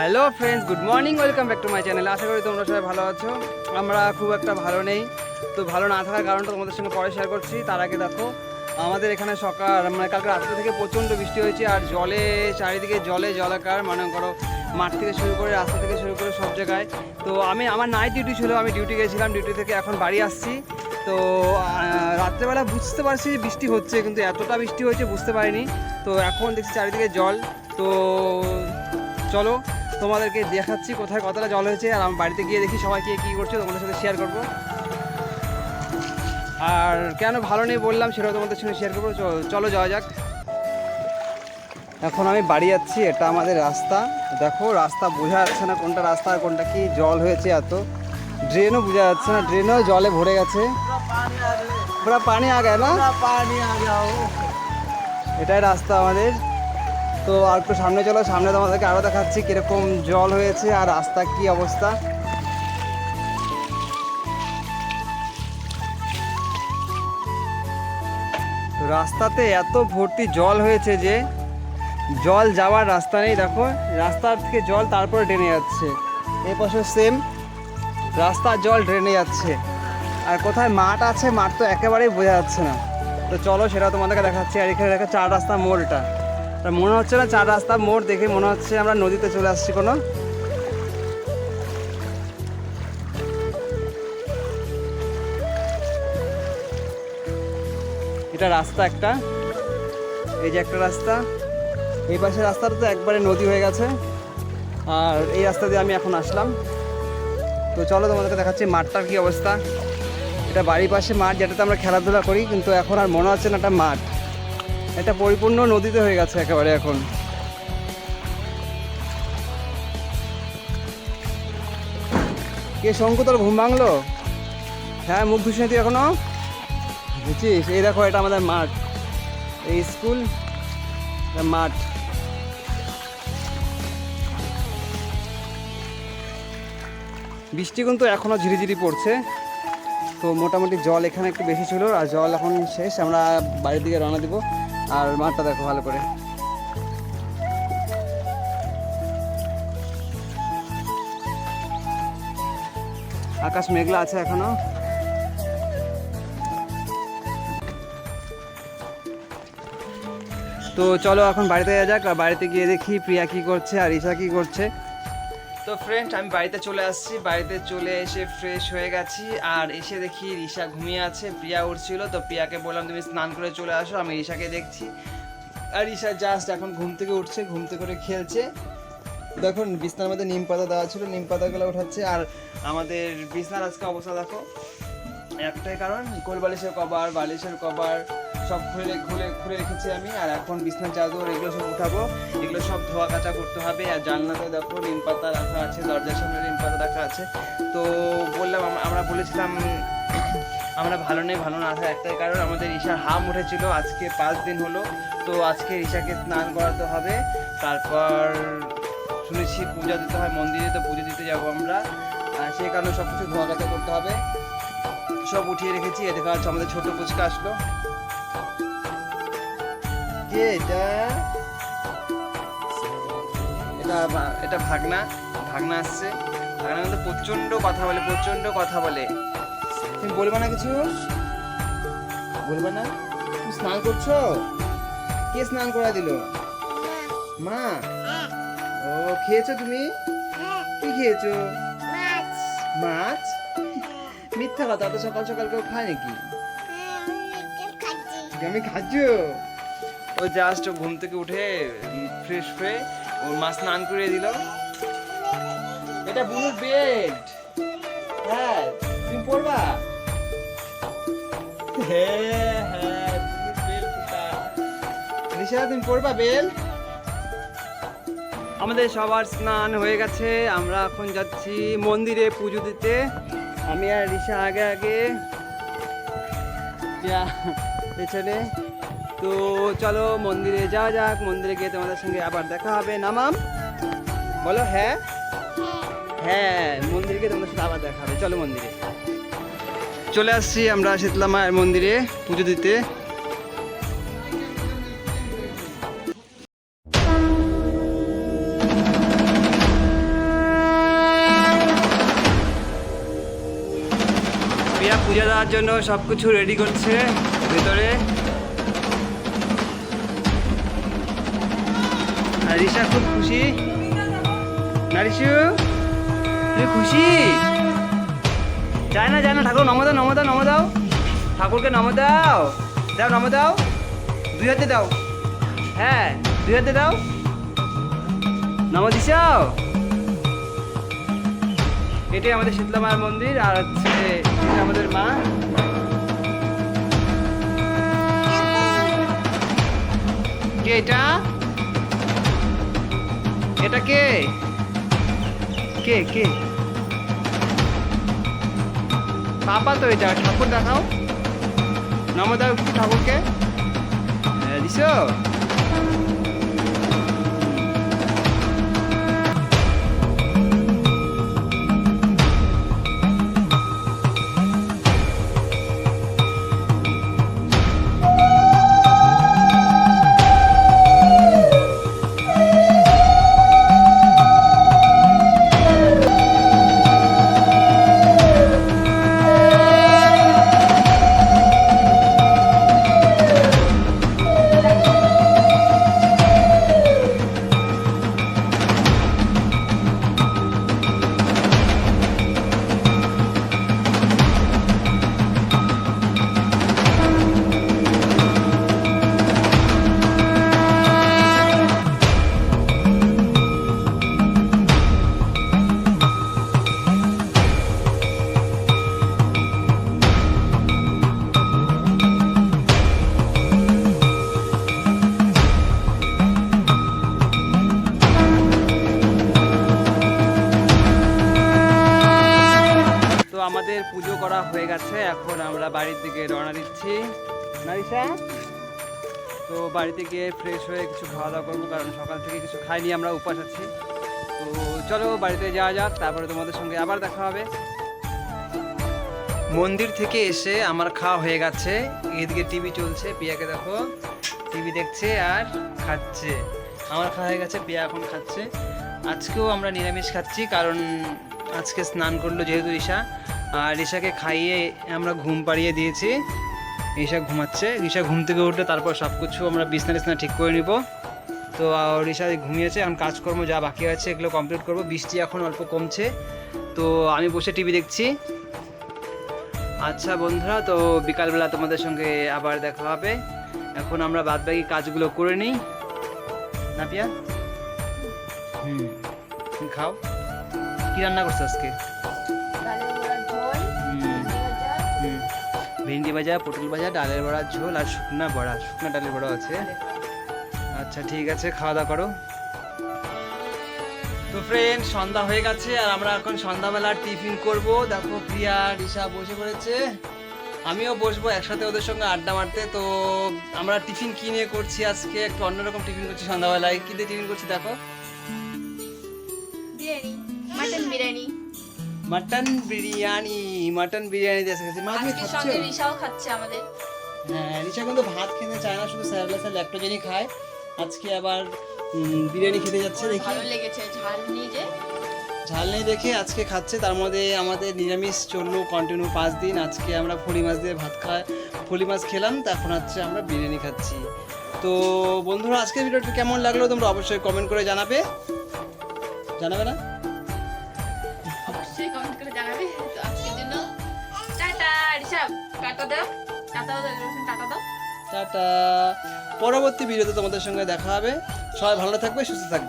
Hello friends good morning welcome back to my channel আশা করি তোমরা সবাই ভালো আছো। আমরা খুব একটা ভালো নেই। তো ভালো না থাকার কারণটা তোমাদের সঙ্গে পরে শেয়ার করছি। তার আগে দেখো, আমাদের এখানে সকাল মানে কালকে রাত্রে থেকে প্রচণ্ড বৃষ্টি হয়েছে আর জলে, চারিদিকে জলে, জলাকার, মনে করো মাঠ থেকে শুরু করে রাস্তা থেকে শুরু করে সব জায়গায়। তো আমি, আমার নাইট ডিউটি ছিল, আমি ডিউটি গেছিলাম ডিউটি থেকে এখন বাড়ি আসছি। তো রাত্রেবেলা বুঝতে পারছি বৃষ্টি হচ্ছে, কিন্তু এতটা বৃষ্টি হয়েছে বুঝতে পারিনি। তো এখন দেখছি চারিদিকে জল। তো, চলো তোমাদেরকে দেখাচ্ছি কোথায় কতটা জল হয়েছে আর আমি বাড়িতে গিয়ে দেখি সবাইকে কী করছে তোমাদের সাথে শেয়ার করব। আর কেন ভালো নেই বললাম সেটাও তোমাদের সঙ্গে শেয়ার করব। চলো যাওয়া যাক। এখন আমি বাড়ি যাচ্ছি এটা আমাদের রাস্তা। দেখো রাস্তা বোঝা যাচ্ছে না কোনটা রাস্তা আর কোনটা কি জল হয়েছে এত। ড্রেনও বোঝা যাচ্ছে না ড্রেনও জলে ভরে গেছে। পুরো পানি আগে না? পানি আগে এটাই রাস্তা আমাদের। তো আর একটু সামনে চলো, সামনে তোমাদেরকে আরও দেখাচ্ছি কীরকম জল হয়েছে আর রাস্তা কি অবস্থা। রাস্তাতে এত ভর্তি জল হয়েছে যে জল যাওয়ার রাস্তা নেই, দেখো। রাস্তার থেকে জল তারপরে ড্রেনে যাচ্ছে। এ পাশে সেম রাস্তার জল ড্রেনে যাচ্ছে। আর কোথায় মাঠ আছে, মাঠ তো একেবারেই বোঝা যাচ্ছে না। তো চলো সেটা তোমাদেরকে দেখাচ্ছি, আর এখানে দেখা চার রাস্তা মোড় মনে হচ্ছে না চার রাস্তা মোড় দেখে মনে হচ্ছে আমরা নদীতে চলে আসছি কোনো? এটা রাস্তা একটা। এই যে একটা রাস্তা। এই পাশের রাস্তাটা তো একবারে নদী হয়ে গেছে। আর এই রাস্তা দিয়ে আমি এখন আসলাম। তো চলো তোমাদেরকে দেখাচ্ছি মাঠটার কি অবস্থা। এটা বাড়ির পাশে মাঠ যেটাতে আমরা খেলাধুলা করি, কিন্তু এখন আর মনে হচ্ছে না একটা মাঠ। এটা পরিপূর্ণ নদীতে হয়ে গেছে একেবারে এখন। কে শঙ্কু, তোর ঘুম ভাঙলো? হ্যাঁ মুখ ধুসি তুই এখনও? বুঝছিস? এই দেখো, এটা আমাদের মাঠ। এই স্কুল মাঠ। বৃষ্টি কিন্তু এখনও ঝিরিঝিরি পড়ছে। তো মোটামুটি জল এখানে একটু বেশি ছিল, আর জল এখন শেষ। আমরা বাড়ির দিকে রওনা দিব। আর মাঠটা দেখো ভালো করে। আকাশ মেঘলা আছে এখনও। তো চলো এখন বাড়িতে যাওয়া যাক, আর বাড়িতে গিয়ে দেখি প্রিয়া কি করছে আর ঈশা কি করছে। তো ফ্রেন্ড আমি বাড়িতে চলে আসছি। বাড়িতে চলে এসে ফ্রেশ হয়ে গেছি। আর এসে দেখি রিশা ঘুমিয়ে আছে। প্রিয়া উঠছিল, তো প্রিয়াকে বললাম, তুমি স্নান করে চলে আসো, আমি রিশাকে দেখছি। আর রিশা জাস্ট এখন ঘুম থেকে উঠছে, ঘুম থেকে করে খেলছে। দেখুন, বিছনার মধ্যে নিম পাতা দেওয়া ছিল, নিম পাতাগুলো উঠাচ্ছে। আর আমাদের বিছনার আজকে অবস্থা দেখো, একটাই কারণ কোল বালিশের কভার বালিশের কভার সব খুলে খুলে খুলে রেখেছি আমি। আর এখন বিছনার চাদর এগুলো সব উঠাবো। এগুলো সব ধোয়া কাচা করতে হবে। আর জানলাতে দেখো নিম পাতা রাখা আছে, দরজার সামনে নিম পাতা রাখা আছে। তো বললাম আমরা বলেছিলাম, আমরা ভালো নেই, ভালো না আসার একটাই কারণ, আমাদের ঈশার হাম উঠেছিল। আজকে পাঁচ দিন হলো। তো আজকে ঈশাকে স্নান করাতে হবে। তারপর শুনেছি পূজা দিতে হয়, মন্দিরে তো পুজো দিতে যাব আমরা। আর সেই কারণে সব কিছু ধোয়া কাচা করতে হবে। সব উঠিয়ে রেখেছি। এ দেখা যাচ্ছে আমাদের ছোট ফুচকা আসলো। কে এটা? এটা এটা ভাগনা ভাগনা আসছে। ভাগনা কিন্তু প্রচণ্ড কথা বলে প্রচণ্ড কথা বলে। তুমি বলবে না কিছু? বলবে না? তুমি স্নান করছ? কে স্নান করা দিল? মা। ও খেয়েছো তুমি? কি খেয়েছো? মাছ? মিথ্যা কথা তো সকাল সকাল কেউ খায় নাকি? আমি খাচ্ছ? ও জাস্ট ঘুম থেকে উঠে ফ্রেশ হয়ে ওর মা স্নান করে দিল। এটা বুনুর বেড হ্যাঁ তুমি পড়বা হ্যাঁ হ্যাঁ রিসা তুমি পড়বা বেল আমাদের সবার স্নান হয়ে গেছে, আমরা এখন যাচ্ছি মন্দিরে পুজো দিতে। আমি আর রিসা আগে আগে। পেছনে। তো চলো মন্দিরে যাওয়া যাক, মন্দিরে গিয়ে তোমাদের সঙ্গে আবার দেখা হবে। নামাম? বলো হ্যাঁ? হ্যাঁ মন্দিরে গিয়ে তোমাদের সাথে আবার দেখা হবে। চলো মন্দিরে। চলে আসছি আমরা শীতলা মায়ের মন্দিরে পুজো দিতে। পূজা দেওয়ার জন্য সব কিছু রেডি করছে। ভেতরে রিসা খুব খুশি? না রিসু খুশি? যায় না যায় না, ঠাকুর, নম দাও নম দাও নম দাও। ঠাকুরকে নম দাও। দাও, নম দাও। দুই হাতে দাও। হ্যাঁ দুই হাতে দাও। নম দিছাও এটাই আমাদের শীতলা মায়ের মন্দির, আর হচ্ছে আমাদের মা। কে এটা? এটা কে? কে কে? পাপা তো এটা ঠাকুর দেখাও। নমদা একটু ঠাকুরকে। হ্যাঁ, দিছো? হয়ে গেছে, এখন আমরা বাড়ির দিকে রওনা দিচ্ছি। তো বাড়িতে গিয়ে ফ্রেশ হয়ে কিছু খাওয়া দাওয়া করব, কারণ সকাল থেকে কিছু খাইনি, আমরা উপাস আছি। তো চলো বাড়িতে যাওয়া যাক, তারপরে তোমাদের সঙ্গে আবার দেখা হবে। মন্দির থেকে এসে আমার খাওয়া হয়ে গেছে। এদিকে টিভি চলছে পিয়াকে দেখো। টিভি দেখছে আর খাচ্ছে। আমার খাওয়া হয়ে গেছে পিয়া এখন খাচ্ছে। আজকেও আমরা নিরামিষ খাচ্ছি, কারণ আজকে স্নান করল যেহেতু ঈশা। আর ঈশাকে খাইয়ে আমরা ঘুম পাড়িয়ে দিয়েছি। ঈশা ঘুমাচ্ছে। ঈশা ঘুম থেকে উঠলে তারপর সব কিছু আমরা বিছনা টিছনা ঠিক করে নিব। তো, আর ঈশা ঘুমিয়েছে, এখন কাজকর্ম যা বাকি আছে এগুলো কমপ্লিট করব। বৃষ্টি এখন অল্প কমছে। তো, আমি বসে টিভি দেখছি। আচ্ছা বন্ধুরা, তো বিকালবেলা তোমাদের সঙ্গে আবার দেখা হবে। এখন আমরা বাদবাকি কাজগুলো করে নিই। না পিয়া হুম খাও। কি রান্না করছ আজকে? ভেন্ডি ভাজা, পটল ভাজা, ডালের বড়া, ঝোল আর শুকনা বড়া। শুকনা ডালের বড়া আছে। আচ্ছা ঠিক আছে, খাওয়া দাওয়া করো। তো ফ্রেন্ড সন্ধ্যা হয়ে গেছে আর আমরা এখন সন্ধ্যাবেলা টিফিন করব। দেখো, প্রিয়া রিসা বসে পড়েছে। আমিও বসবো একসাথে ওদের সঙ্গে আড্ডা মারতে। তো আমরা টিফিন কিনে করছি আজকে? একটু অন্যরকম টিফিন করছি সন্ধ্যাবেলায়। কি দিয়ে টিফিন করছি দেখো। মাটন বিরিয়ানি মাটন বিরিয়ানি দিয়ে এসেছে মা তুমি খাচ্ছো? রিসাও খাচ্ছে আমাদের। হ্যাঁ রিচা কিন্তু ভাত খেতে চায় না শুধু স্যারলেসা ল্যাক্টোজেনই খায়। আজকে আবার বিরিয়ানি খেতে যাচ্ছে দেখি। ভালো লেগেছে ঝাল নিয়ে যে। ঝাল নেই দেখে আজকে খাচ্ছে তার মধ্যে আমাদের নিরামিষ চলল কন্টিনিউ পাঁচ দিন। আজকে আমরা ফলি মাছ দিয়ে ভাত খাই ফলি মাছ খেলাম তো এখন হচ্ছে আমরা বিরিয়ানি খাচ্ছি। তো বন্ধুরা আজকের ভিডিওটা কেমন লাগল তোমরা অবশ্যই কমেন্ট করে জানাবে। জানাবে না? অবশ্যই কমেন্ট করে জানাবে। তো আজকের জন্য টাটা, ঋষভ। টাটা দাও। টাটা দাও টাটা দাও। টাটা। পরবর্তী ভিডিওতে তোমাদের সঙ্গে দেখা হবে। সবাই ভালো থাকবে, সুস্থ থাকবে।